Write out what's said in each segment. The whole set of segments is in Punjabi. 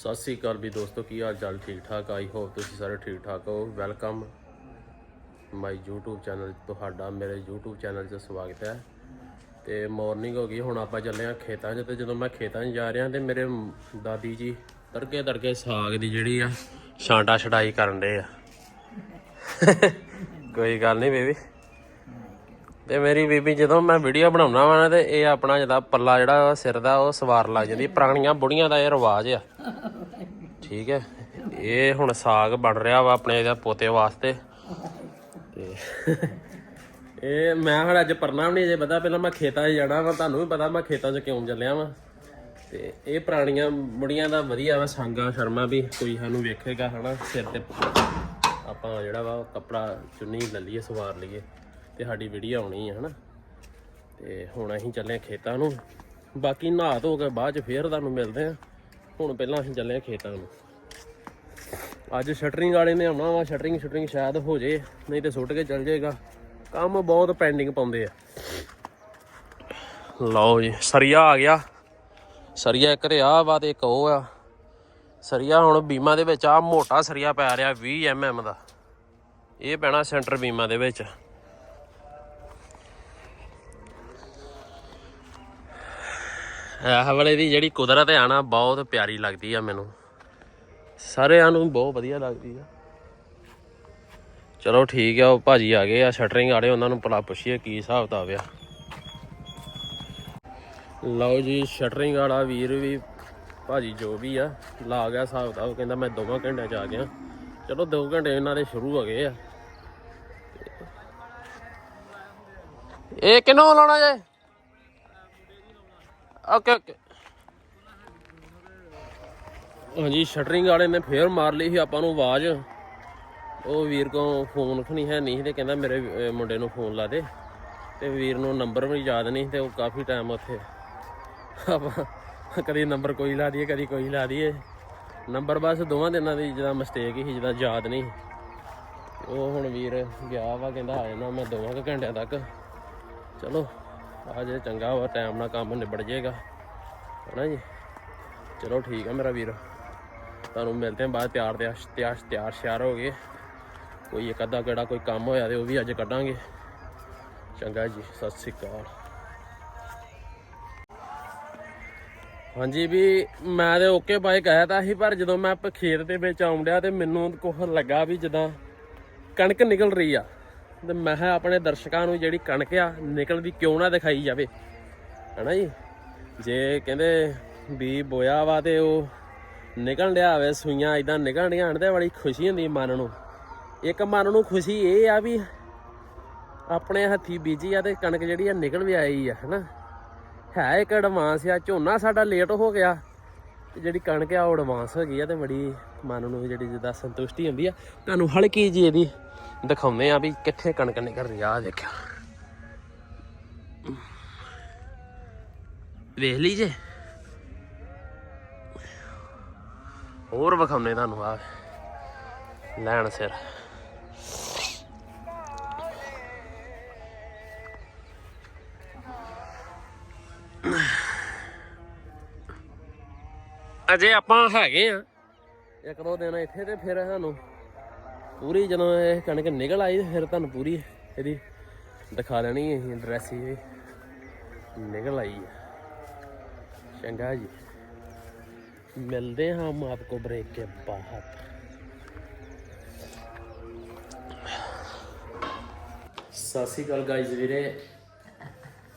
ਸਤਿ ਸ੍ਰੀ ਅਕਾਲ ਵੀ ਦੋਸਤੋ, ਕੀ ਹਾਲ ਚਾਲ? ਠੀਕ ਠਾਕ? ਆਈ ਹੋਪ ਤੁਸੀਂ ਸਾਰੇ ਠੀਕ ਠਾਕ ਹੋ। ਵੈਲਕਮ ਮਾਈ YouTube ਚੈਨਲ ਤੁਹਾਡਾ, ਮੇਰੇ YouTube ਚੈਨਲ 'ਚ ਸਵਾਗਤ ਹੈ। ਤੇ ਮਾਰਨਿੰਗ ਹੋ ਗਈ, ਹੁਣ ਆਪਾਂ ਚੱਲੇ ਆ ਖੇਤਾਂ 'ਚ। ਤੇ ਜਦੋਂ ਮੈਂ ਖੇਤਾਂ 'ਚ ਜਾ ਰਿਹਾ ਤੇ ਮੇਰੇ ਦਾਦੀ ਜੀ ਤੜਕੇ ਤੜਕੇ ਸਾਗ ਦੀ ਜਿਹੜੀ ਆ, ਛਾਂਟਾ ਛਡਾਈ ਕਰਨ ਦੇ ਆ। ਕੋਈ ਗੱਲ ਨਹੀਂ ਬੇਬੀ। ਤੇ ਮੇਰੀ ਬੀਬੀ ਜਦੋਂ ਮੈਂ ਵੀਡੀਓ ਬਣਾਉਣਾ ਵਾ ਨਾ ਤੇ ਇਹ ਆਪਣਾ ਜਿਹੜਾ ਪੱਲਾ ਜਿਹੜਾ ਵਾ ਸਿਰ ਦਾ, ਉਹ ਸਵਾਰ ਲੱਗ ਜਾਂਦੀ। ਪੁਰਾਣੀਆਂ ਬੁੜੀਆਂ ਦਾ ਇਹ ਰਿਵਾਜ ਆ। ਠੀਕ ਹੈ? ਇਹ ਹੁਣ ਸਾਗ ਬਣ ਰਿਹਾ ਵਾ ਆਪਣੇ ਇਹਦਾ ਪੋਤੇ ਵਾਸਤੇ। ਤੇ ਇਹ ਮੈਂ ਹੁਣ ਅੱਜ ਪਰਨਾ ਵੀ ਨਹੀਂ ਜੇ ਪਤਾ, ਪਹਿਲਾਂ ਮੈਂ ਖੇਤਾਂ 'ਚ ਜਾਣਾ ਵਾ, ਤੁਹਾਨੂੰ ਵੀ ਪਤਾ ਮੈਂ ਖੇਤਾਂ 'ਚ ਕਿਉਂ ਚੱਲਿਆ ਵਾ। ਤੇ ਇਹ ਪੁਰਾਣੀਆਂ ਬੁੜੀਆਂ ਦਾ ਵਧੀਆ ਵਾ ਸੰਗਾ, ਸ਼ਰਮਾ ਵੀ ਕੋਈ ਸਾਨੂੰ ਵੇਖੇਗਾ, ਹਨਾ, ਸਿਰ ਤੇ ਆਪਾਂ ਜਿਹੜਾ ਵਾ ਕੱਪੜਾ ਚੁੰਨੀ ਲੈ ਲਈਏ, ਸਵਾਰ ਲਈਏ। ਤੇ ਸਾਡੀ ਵੀਡੀਓ ਆਉਣੀ ਹੈ ਹਨਾ? ਤੇ ਹੁਣ ਅਸੀਂ ਚੱਲੇ ਹਾਂ ਖੇਤਾਂ ਨੂੰ। ਬਾਕੀ ਨਹਾ ਧੋ ਕੇ ਬਾਅਦ ਚ ਫੇਰ ਤੁਹਾਨੂੰ ਮਿਲਦੇ ਆ ਹੁਣ ਪਹਿਲਾਂ ਅਸੀਂ ਚੱਲੇ ਹਾਂ ਖੇਤਾਂ ਨੂੰ। ਅੱਜ ਸ਼ਟਰਿੰਗ ਵਾਲੇ ਨੇ ਆਉਣਾ ਵਾ ਸ਼ਟਰਿੰਗ ਸ਼ਟਰਿੰਗ ਸ਼ਾਇਦ ਹੋ ਜੇ, ਨਹੀਂ ਤੇ ਸੁੱਟ ਕੇ ਚੱਲ ਜਾਏਗਾ। ਕੰਮ ਬਹੁਤ ਪੈਂਡਿੰਗ ਪਾਉਂਦੇ ਆ। ਲਓ ਜੀ, ਸਰੀਆ ਆ ਗਿਆ। ਸਰੀਆ ਇੱਕ ਤੇ ਆ ਵਾ ਤੇ ਇੱਕ ਉਹ ਆ। ਸਰੀਆ ਹੁਣ ਬੀਮਾ ਦੇ ਵਿੱਚ ਆ ਮੋਟਾ ਸਰੀਆ ਪੈ ਰਿਹਾ 20 mm ਦਾ। ਇਹ ਪੈਣਾ ਸੈਂਟਰ ਬੀਮਾ ਦੇ ਵਿੱਚ। ਇਹ ਵਾਲੇ ਦੀ ਜਿਹੜੀ ਕੁਦਰਤ ਆ ਨਾ, ਬਹੁਤ ਪਿਆਰੀ ਲੱਗਦੀ ਆ ਮੈਨੂੰ। ਸਾਰਿਆਂ ਨੂੰ ਬਹੁਤ ਵਧੀਆ ਲੱਗਦੀ ਆ। ਚਲੋ ਠੀਕ ਆ, ਉਹ ਭਾਜੀ ਆ ਗਏ ਆ ਸ਼ਟਰਿੰਗ ਵਾਲੇ, ਉਹਨਾਂ ਨੂੰ ਭਲਾ ਪੁੱਛੀਏ ਕੀ ਹਿਸਾਬ ਕਿਤਾਬ ਆ। ਲਓ ਜੀ ਸ਼ਟਰਿੰਗ ਵਾਲਾ ਵੀਰ ਵੀ ਭਾਜੀ ਜੋ ਵੀ ਆ ਲਾ ਗਿਆ ਹਿਸਾਬ ਕਿਤਾਬ ਕਹਿੰਦਾ ਮੈਂ ਦੋਵਾਂ ਘੰਟਿਆਂ ਚ ਆ ਗਿਆ। ਚਲੋ 2 ਘੰਟੇ ਇਹਨਾਂ ਦੇ ਸ਼ੁਰੂ ਹੋ ਗਏ ਆ। ਇਹ ਕਿਨੋਂ ਲਾਉਣਾ ਜੇ? ਓਕੇ ਓਕੇ ਹਾਂਜੀ ਸ਼ਟਰਿੰਗ ਵਾਲੇ ਨੇ ਫੇਰ ਮਾਰ ਲਈ ਸੀ ਆਪਾਂ ਨੂੰ ਆਵਾਜ਼। ਉਹ ਵੀਰ ਕੋ ਫੋਨ ਖਣੀ ਹੈ ਨਹੀਂ ਸੀ ਤੇ ਕਹਿੰਦਾ ਮੇਰੇ ਮੁੰਡੇ ਨੂੰ ਫੋਨ ਲਾ ਦੇ। ਤੇ ਵੀਰ ਨੂੰ ਨੰਬਰ ਵੀ ਯਾਦ ਨਹੀਂ ਤੇ ਉਹ ਕਾਫੀ ਟਾਈਮ ਉੱਥੇ ਆਪਾਂ ਕਦੀ ਨੰਬਰ ਕੋਈ ਲਾ ਦਈਏ, ਕਦੀ ਕੋਈ ਲਾ ਦਈਏ। ਨੰਬਰ ਬਸ ਦੋਵਾਂ ਦਿਨਾਂ ਦੀ ਜਿਹਦਾ ਮਿਸਟੇਕ ਹੀ ਜਿਹਦਾ ਯਾਦ ਨਹੀਂ। ਉਹ ਹੁਣ ਵੀਰ ਗਿਆ ਵਾ, ਕਹਿੰਦਾ ਆ ਜਾਣਾ ਮੈਂ ਦੋਵਾਂ ਕੁ ਘੰਟਿਆਂ ਤੱਕ। ਚਲੋ। ਆ ਜੇ ਚੰਗਾ ਵਾ ਟਾਈਮ ਨਾਲ ਕੰਮ ਨਿਬੜ ਜਾਏਗਾ। ਹਨਾ ਜੀ? ਚਲੋ ਠੀਕ ਆ ਮੇਰਾ ਵੀਰ। ਤੁਹਾਨੂੰ ਮਿਲਦੇ ਹਾਂ ਬਾਅਦ ਤਿਆਰ ਤਿਆਰ ਤਿਆਰ ਤਿਆਰ ਸ਼ਿਆਰ ਹੋ ਗਏ। ਕੋਈ ਇੱਕ ਅੱਧਾ ਕਿਹੜਾ ਕੋਈ ਕੰਮ ਹੋਇਆ ਤੇ ਉਹ ਵੀ ਅੱਜ ਕੱਢਾਂਗੇ। ਚੰਗਾ ਜੀ, ਸਤਿ ਸ੍ਰੀ ਅਕਾਲ। ਹਾਂਜੀ ਵੀ ਮੈਂ ਤੇ ਓਕੇ ਬਾਈ ਕਹਿਆ ਤਾਂ ਸੀ, ਪਰ ਜਦੋਂ ਮੈਂ ਪ- ਖੇਤ ਦੇ ਵਿੱਚ ਆਉਂਦਿਆ ਤੇ ਮੈਨੂੰ ਕੁਝ ਲੱਗਾ ਵੀ ਜਦਾਂ ਕਣਕ ਨਿਕਲ ਰਹੀ ਆ। ਤੇ ਮੈਂ ਕਿਹਾ ਆਪਣੇ ਦਰਸ਼ਕਾਂ ਨੂੰ ਜਿਹੜੀ ਕਣਕ ਆ ਨਿਕਲਦੀ ਕਿਉਂ ਨਾ ਦਿਖਾਈ ਜਾਵੇ। ਹਨਾ ਜੀ? ਜੇ ਕਹਿੰਦੇ ਵੀ ਬੋਇਆ ਵਾ ਤੇ ਉਹ ਨਿਕਲ ਡਿਆ ਹੋਵੇ ਸੂਈਆਂ ਇਦਾਂ ਨਿਕਲ ਡੀਆਂ ਹਨ ਬੜੀ ਖੁਸ਼ੀ ਹੁੰਦੀ ਮਨ ਨੂੰ। ਇੱਕ ਮਨ ਨੂੰ ਖੁਸ਼ੀ ਇਹ ਆ ਵੀ ਆਪਣੇ ਹੱਥੀ ਬੀਜੀ ਆ ਤੇ ਕਣਕ ਜਿਹੜੀ ਆ ਨਿਕਲ ਵੀ ਆਈ ਆ, ਹਨਾ? ਹੈ ਇੱਕ ਐਡਵਾਂਸ ਆ, ਝੋਨਾ ਸਾਡਾ ਲੇਟ ਹੋ ਗਿਆ। ਤੇ ਜਿਹੜੀ ਕਣਕ ਆ ਉਹ ਐਡਵਾਂਸ ਹੋ ਗਈ ਆ ਤੇ ਬੜੀ ਮਨ ਨੂੰ ਜਿਹੜੀ ਜਿੱਦਾਂ ਸੰਤੁਸ਼ਟੀ ਹੁੰਦੀ ਆ। ਤੁਹਾਨੂੰ ਹਲਕੀ ਜੀ ਇਹਦੀ ਦਿਖਾਉਂਦੇ ਆ ਵੀ ਕਿੱਥੇ ਕਣਕ ਨਿਕਲ ਰਹੀ ਆ, ਆਹ ਵੇਖ ਲਈ ਜੇ। ਹੋਰ ਵਿਖਾਉਂਦੇ ਤੁਹਾਨੂੰ ਆ, ਲੈਣ ਸਿਰ। ਅਜੇ ਆਪਾਂ ਹੈਗੇ ਆ। ਇੱਕ ਦੋ ਦਿਨ ਇੱਥੇ ਤੇ ਫਿਰ ਸਾਨੂੰ ਪੂਰੀ ਜਦੋਂ ਇਹ ਕਣਕ ਨਿਕਲ ਆਈ ਫਿਰ ਤੁਹਾਨੂੰ ਪੂਰੀ ਇਹਦੀ ਦਿਖਾ ਲੈਣੀ ਅਸੀਂ ਡਰੈਸ ਇਹ ਨਿਕਲ ਆਈ ਹੈ। ਚੰਗਾ ਜੀ। ਮਿਲਦੇ ਹਾਂ ਹਮ ਆਪਕੋ ਬ੍ਰੇਕ ਕੇ ਬਾਅਦ। ਸਤਿ ਸ੍ਰੀ ਅਕਾਲ ਗਾਇਜ਼ ਵੀਰੇ।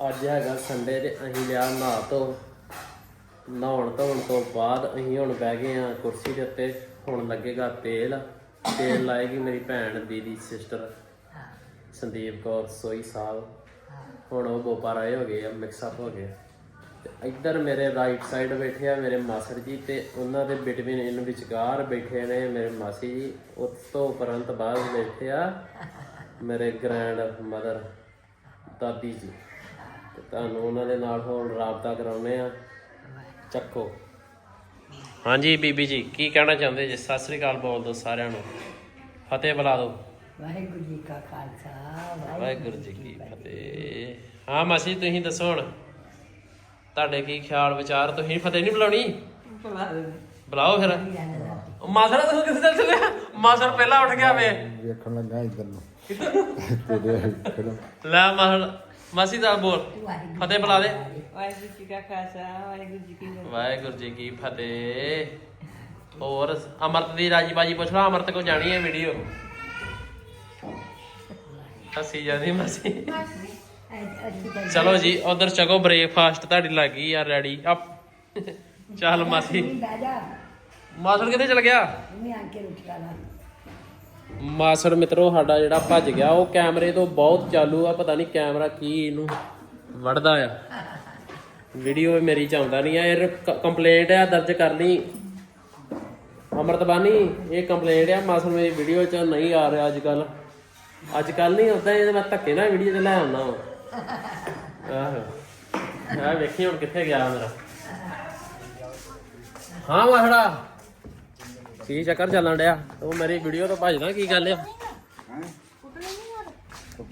ਅੱਜ ਹੈਗਾ ਸੰਡੇ ਤੇ ਅਸੀਂ ਲਿਆ ਨਾ ਧੋ। ਨਹਾਉਣ ਧੋਣ ਤੋਂ ਬਾਅਦ ਅਸੀਂ ਹੁਣ ਬਹਿ ਗਏ ਆ ਕੁਰਸੀ ਦੇ ਉੱਤੇ, ਹੁਣ ਲੱਗੇਗਾ ਤੇਲ। ਤੇਲ ਲਾਏਗੀ ਮੇਰੀ ਭੈਣ ਦੀਦੀ ਸਿਸਟਰ ਸੰਦੀਪ ਕੌਰ, ਸੋਈ ਸਾਹਿਬ। ਹੁਣ ਉਹ ਬੋਪਾ ਰਾਏ ਹੋ ਗਏ ਆ ਮਿਕਸ ਅਪ ਹੋ ਗਏ ਤੇ ਇੱਧਰ ਮੇਰੇ ਰਾਈਟ ਸਾਈਡ ਬੈਠੇ ਆ ਮੇਰੇ ਮਾਸੜ ਜੀ ਤੇ ਉਹਨਾਂ ਦੇ ਬਿਟਵੀਨ ਇਨ ਵਿਚਕਾਰ ਬੈਠੇ ਨੇ ਮੇਰੇ ਮਾਸੀ ਜੀ। ਉਸ ਤੋਂ ਉਪਰੰਤ ਬਾਅਦ ਬੈਠੇ ਆ ਮੇਰੇ ਗ੍ਰੈਂਡ ਮਦਰ ਦਾਦੀ ਜੀ। ਤੇ ਤੁਹਾਨੂੰ ਉਹਨਾਂ ਦੇ ਨਾਲ ਹੁਣ ਰਾਬਤਾ ਕਰਾਉਨੇ ਆ। ਚੱਕੋ। ਹਾਂਜੀ ਬੀਬੀ ਜੀ ਕੀ ਕਹਿਣਾ ਚਾਹੁੰਦੇ? ਜੀ ਸਤਿ ਸ੍ਰੀ ਅਕਾਲ ਬੋਲ ਦਿਓ ਸਾਰਿਆਂ ਨੂੰ। ਫਤਿਹ ਬੁਲਾ ਦਿਓ। ਵਾਹਿਗੁਰੂ ਜੀ ਕਾ ਖਾਲਸਾ ਵਾਹਿਗੁਰੂ ਜੀ ਕੀ ਫਤਿਹ। ਹਾਂ ਮਾਸੀ ਤੁਸੀਂ ਦੱਸੋ ਹੁਣ। ਤੁਹਾਡੇ ਕੀ ਖਿਆਲ ਵਿਚਾਰ? ਤੁਸੀਂ ਫਤਿਹ ਨਹੀਂ ਬੁਲਾਉਣੀ? ਬੁਲਾਓ ਫਿਰ। ਉਹ ਮਾਸੜ ਤੂੰ ਕਿੱਥੇ ਚੱਲ ਚੱਲਿਆ ਮਾਸੜ ਪਹਿਲਾਂ ਉੱਠ ਗਿਆ ਵੇ। ਵੇਖਣ ਲੱਗਾ ਇੱਧਰ ਨੂੰ। ਲੈ ਮਾਸੜ ਮਾਸੀ ਦਾ ਬੋਲ। ਫਤਿਹ ਬੁਲਾ ਦੇ। ਵਾਹਿਗੁਰੂ ਜੀ ਕਾ ਖਾਲਸਾ ਵਾਹਿਗੁਰੂ ਜੀ ਕੀ ਫਤਿਹ। ਵਾਹਿਗੁਰੂ ਜੀ ਕੀ ਫਤਿਹ। ਹੋਰ ਅਮਰਤ ਦੀ ਰਾਜੀ ਬਾਜੀ ਪੁੱਛ ਲਾ ਅਮਰਤ ਕੋ ਜਾਣੀ ਹੈ ਵੀਡੀਓ ਹੱਸੀ ਜਾਂਦੀ ਮਾਸੀ। ਚਲੋ ਜੀ ਉਧਰ ਚਗੋ ਬ੍ਰੇਕਫਾਸਟ ਤੁਹਾਡੀ ਲੱਗ ਗਈ ਆ ਰੈਡੀ ਅਪ ਚੱਲ ਮਾਸੀ। ਮਾਸੜ ਕਿੱਥੇ ਚਲ ਗਿਆ? ਮੈਂ ਆ ਕੇ ਰੁਕ ਜਾਣਾ ਮਾਸੜ ਮਿੱਤਰੋ, ਸਾਡਾ ਜਿਹੜਾ ਭੱਜ ਗਿਆ, ਉਹ ਕੈਮਰੇ ਤੋਂ ਬਹੁਤ ਚਾਲੂ ਆ, ਪਤਾ ਨਹੀਂ ਕੈਮਰਾ ਕੀ ਇਹਨੂੰ ਵੜਦਾ ਆ। ਵੀਡੀਓ ਮੇਰੀ ਚ ਆਉਂਦਾ ਨਹੀਂ ਆ, ਇਹ ਕੰਪਲੇਂਟ ਆ, ਦਰਜ ਕਰ ਲਈ ਅਮਰਤ ਬਾਨੀ ਇਹ ਕੰਪਲੇਂਟ ਆ, ਮਾਸੜ ਮੇਰੀ ਵੀਡੀਓ ਚ ਨਹੀਂ ਆ ਰਿਹਾ ਅੱਜ ਕੱਲ ਅੱਜ ਕੱਲ ਨਹੀਂ ਹੁੰਦਾ ਇਹ ਮੈਂ ਧੱਕੇ ਨਾਲ ਵੀਡੀਓ ਤੇ ਲੈ ਆਉਣਾ ਵਾ। ਆਹੋ। ਆ ਵੇਖੀ ਹੁਣ ਕਿੱਥੇ ਗਿਆ ਮੇਰਾ। ਹਾਂ ਮਾਸੜਾ। ਕੀ ਚੱਕਰ ਚੱਲਣ ਡਿਆ? ਉਹ ਮੇਰੀ ਵੀਡੀਓ ਤੋਂ ਭੱਜਦਾ ਕੀ ਗੱਲ ਆ?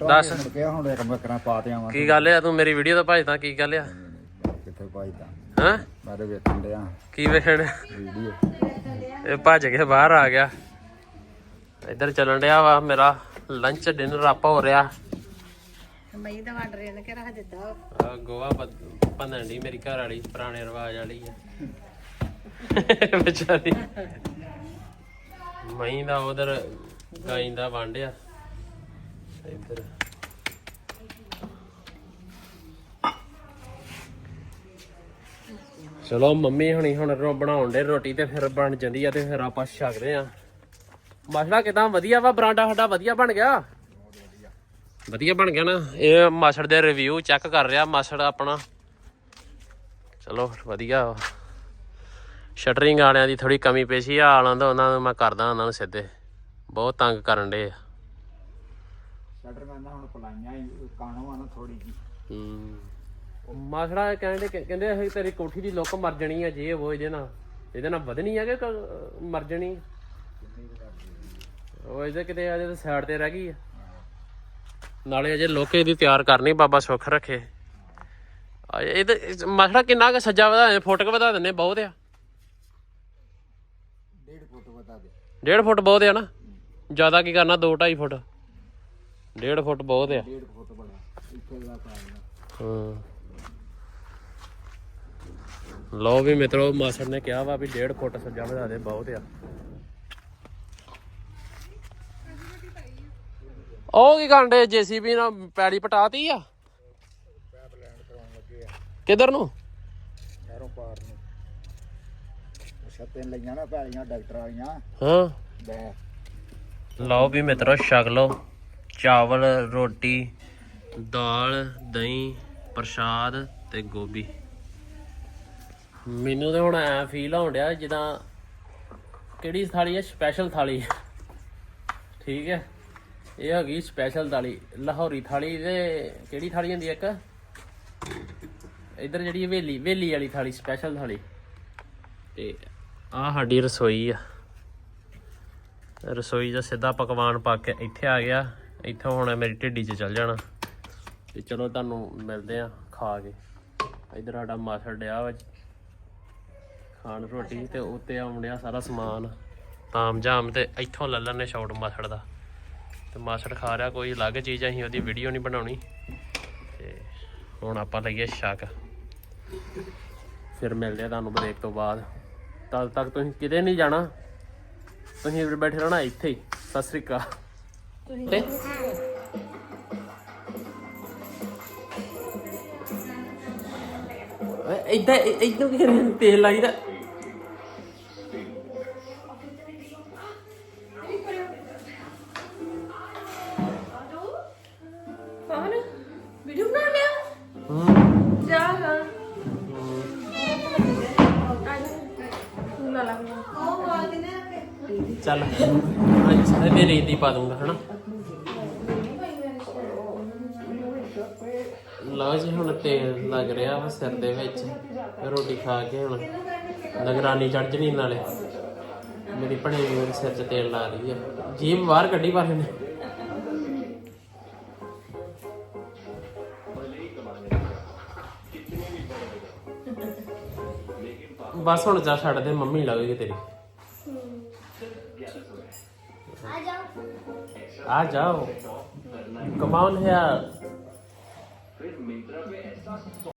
ਦੱਸ। ਮੁੜ ਕੇ ਹੁਣ ਇੱਕ ਬੱਕਰਾ ਪਾ ਤੇ ਆਵਾਂ ਕੀ ਗੱਲ ਆ? ਤੂੰ ਮੇਰੀ ਵੀਡੀਓ ਤੋਂ ਭੱਜਦਾ ਕੀ ਗੱਲ ਆ? ਕਿੱਥੇ ਪਾਈਦਾ ਹਾਂ? ਮੇਰੇ ਵੇਖਣ ਡਿਆ? ਕੀ ਵੇਖਣ ਵੀਡੀਓ ਇਹ ਭੱਜ ਕੇ ਬਾਹਰ ਆ ਗਿਆ। ਇੱਧਰ ਚੱਲਣ ਡਿਆ ਵਾ ਮੇਰਾ ਲੰਚ ਡਿਨਰ ਆਪਾ ਹੋ ਰਿਹਾ। ਮੈਂ ਤਾਂ ਵਾਂਡ ਰਹੇ ਨੇ ਕਿ ਰੱਖ ਦਿੱਤਾ ਆਹ ਗੋਆ ਪੰਨਣ ਦੀ ਮੇਰੀ ਘਰ ਵਾਲੀ ਪੁਰਾਣੇ ਰਿਵਾਜ ਵਾਲੀ ਆ। ਵਿਚਾਰੀ। ਮਹੀਂ ਦਾ ਉਧਰ ਗਾਈ ਦਾ ਵਾਂਡਿਆ ਇੱਧਰ ਚਲੋ ਮੰਮੀ ਹੁਣੀ ਹੁਣ ਰੋ ਬਣਾਉਣ ਦੇ ਰੋਟੀ ਤੇ ਫਿਰ ਬਣ ਜਾਂਦੀ ਆ ਤੇ ਫਿਰ ਆਪਾਂ ਛਕਦੇ ਆ। ਮਸਲਾ ਕਿਦਾਂ ਵਧੀਆ ਵਾ, ਬਰਾਂਡਾ ਸਾਡਾ ਵਧੀਆ ਬਣ ਗਿਆ? ਵਧੀਆ ਬਣ ਗਿਆ ਨਾ। ਇਹ ਮਾਸੜ ਦੇ ਰਿਵਿਊ ਚੈੱਕ ਕਰ ਰਿਹਾ ਮਾਸੜ ਆਪਣਾ। ਚਲੋ ਵਧੀਆ ਵਾ। ਸ਼ਟਰਿੰਗ ਵਾਲਿਆਂ ਦੀ ਥੋੜੀ ਕਮੀ ਪੇਸ਼ੀ ਆ ਆਲਾਂ ਦਾ ਉਹਨਾਂ ਨੂੰ ਮੈਂ ਕਰਦਾ ਉਹਨਾਂ ਨੂੰ ਸਿੱਧੇ। ਬਹੁਤ ਤੰਗ ਕਰਨ ਦੇ ਸ਼ਟਰ ਮੈਂ ਹੁਣ ਪਲਾਈਆਂ ਕਾਣੋ ਆ ਨਾ ਥੋੜੀ ਜੀ ਮਾਸੜਾ ਇਹ ਕਹਿੰਦੇ ਕਹਿੰਦੇ ਇਹ ਤੇਰੀ ਕੋਠੀ ਦੀ ਲੁੱਕ ਮਰ ਜਣੀ ਆ ਜੇ ਉਹ ਇਹਦੇ ਨਾਲ ਇਹਦੇ ਨਾਲ ਵਧਣੀ ਆ ਕਿ ਕ- ਮਰ ਜਣੀ ਉਹ ਇਹਦੇ ਕਿਤੇ ਅਜੇ ਤਾਂ ਸਾਈਡ ਤੇ ਰਹਿ ਗਈ ਆ। ਨਾਲੇ ਅਜੇ ਲੋਕੇ ਦੀ ਤਿਆਰ ਕਰਨੀ ਬਾਬਾ ਸੁੱਖ ਰੱਖੇ। ਆ ਇਹਦੇ ਮਾਸੜਾ ਕਿੰਨਾ ਕੁ ਸੱਜਾ ਵਧਾ ਫੁੱਟ ਕੁ ਵਧਾ ਦਿੰਨੇ ਬਹੁਤ ਆ। 1.5 ਫੁੱਟ ਬਹੁਤ ਆ ਨਾ। ਜ਼ਿਆਦਾ ਕੀ ਕਰਨਾ 2 2.5 ਫੁੱਟ। 1.5 ਫੁੱਟ ਬਹੁਤ ਆ। 1.5 ਫੁੱਟ ਬੜਾ ਇੱਥੇ ਦਾ ਹਾਂ। ਲਓ ਵੀ ਮਿੱਤਰੋ ਮਾਸੜ ਨੇ ਕਿਹਾ ਵਾ ਵੀ 1.5 ਫੁੱਟ ਸੱਜਾ ਵਧਾ ਦੇ ਬਹੁਤ ਆ। ਉਹ ਕੀ ਕਰਨ ਦੇ ਜੀਸੀਬੀ ਨਾਲ ਪੈੜੀ ਪਟਾਤੀ ਆ। ਕਿਧਰ ਨੂੰ? ਯਾਰੋਂ ਪਾਰ ਨੂੰ। ਛੱਤੇ ਲਈਆਂ ਨਾ ਪੈਲੀਆਂ ਡਾਕਟਰ ਵਾਲੀਆਂ। ਹਾਂ। ਲਓ ਵੀ ਮਿੱਤਰੋ ਛਕ ਲਓ। ਚਾਵਲ ਰੋਟੀ ਦਾਲ ਦਹੀਂ ਪ੍ਰਸ਼ਾਦ ਤੇ ਗੋਭੀ। ਮੈਨੂੰ ਤੇ ਹੁਣ ਐ ਫੀਲ ਹੋਣ ਡਿਆ ਜਿੱਦਾਂ ਕਿਹੜੀ ਥਾਲੀ ਹੈ ਸਪੈਸ਼ਲ ਥਾਲੀ। ਠੀਕ ਹੈ। ਇਹ ਹੈਗੀ ਸਪੈਸ਼ਲ ਥਾਲੀ। ਲਾਹੌਰੀ ਥਾਲੀ ਤੇ ਕਿਹੜੀ ਥਾਲੀ ਹੁੰਦੀ ਹੈ ਇੱਕ? ਇਧਰ ਜਿਹੜੀ ਹਵੇਲੀ ਹਵੇਲੀ ਵਾਲੀ ਥਾਲੀ ਸਪੈਸ਼ਲ ਥਾਲੀ। ਤੇ ਆਹ ਸਾਡੀ ਰਸੋਈ ਆ। ਰਸੋਈ ਦਾ ਸਿੱਧਾ ਪਕਵਾਨ ਪਾ ਕੇ ਇੱਥੇ ਆ ਗਿਆ। ਇੱਥੋਂ ਹੁਣ ਮੇਰੀ ਢਿੱਡੀ 'ਚ ਚੱਲ ਜਾਣਾ। ਤੇ ਚਲੋ ਤੁਹਾਨੂੰ ਮਿਲਦੇ ਆ ਖਾ ਕੇ। ਇਧਰ ਸਾਡਾ ਮਾਸੜ ਡਿਆ ਵਾ ਖਾਣ ਰੋਟੀ ਤੇ ਉੱਤੇ ਆਉਂਦਿਆ ਸਾਰਾ ਸਮਾਨ। ਤਾਮ ਜਾਮ ਤੇ ਇੱਥੋਂ ਲੈ ਲੈਣੇ ਸ਼ਾਟ ਮਾਸੜ ਦਾ। ਤੇ ਮਾਸੜ ਖਾ ਰਿਹਾ, ਕੋਈ ਅਲੱਗ ਚੀਜ਼ ਅਸੀਂ ਉਹਦੀ ਵੀਡੀਓ ਨਹੀਂ ਬਣਾਉਣੀ। ਤੇ ਹੁਣ ਆਪਾਂ ਲਈਏ ਸ਼ੱਕ। ਫਿਰ ਮਿਲਦੇ ਆ ਤੁਹਾਨੂੰ ਬ੍ਰੇਕ ਤੋਂ ਬਾਅਦ। ਤਦ ਤੱਕ ਤੁਸੀਂ ਕਿਤੇ ਨਹੀਂ ਜਾਣਾ। ਤੁਸੀਂ ਇੱਧਰ ਬੈਠੇ ਰਹਿਣਾ ਇੱਥੇ ਹੀ। ਸਤਿ ਸ੍ਰੀ ਅਕਾਲ। ਤੇ ਇਦਾਂ ਇਦਾਂ ਕਿ ਤੇਲ ਲਾਈਦਾ? ਚੱਲ। ਅੱਜ ਸਾਰੇ ਦੇ ਰੇਤੀ ਪਾ ਦੂੰਗਾ ਹਨਾ? ਲਓ ਜੀ, ਹੁਣ ਤੇਲ ਲੱਗ ਰਿਹਾ ਵਾ ਸਿਰ ਦੇ ਵਿੱਚ। ਰੋਟੀ ਖਾ ਕੇ ਹੁਣ ਨਗਰਾਨੀ ਚੜ ਜਣੀ ਨਾਲੇ। ਮੇਰੀ ਭਣੇ ਮੇਰੇ ਸਿਰ 'ਚ ਤੇਲ ਲਾ ਰਹੀ ਆ। ਜੀਬ ਬਾਹਰ ਕੱਢੀ ਬਾਹਰ ਨੇ। ਬਸ ਹੁਣ ਜਾ ਛੱਡ ਦੇ, ਮੰਮੀ ਲੱਗੇਗੀ ਤੇਰੀ ਆ ਜਾਓ ਆ ਜਾਓ ਕਮ ਔਨ ਹੇਅਰ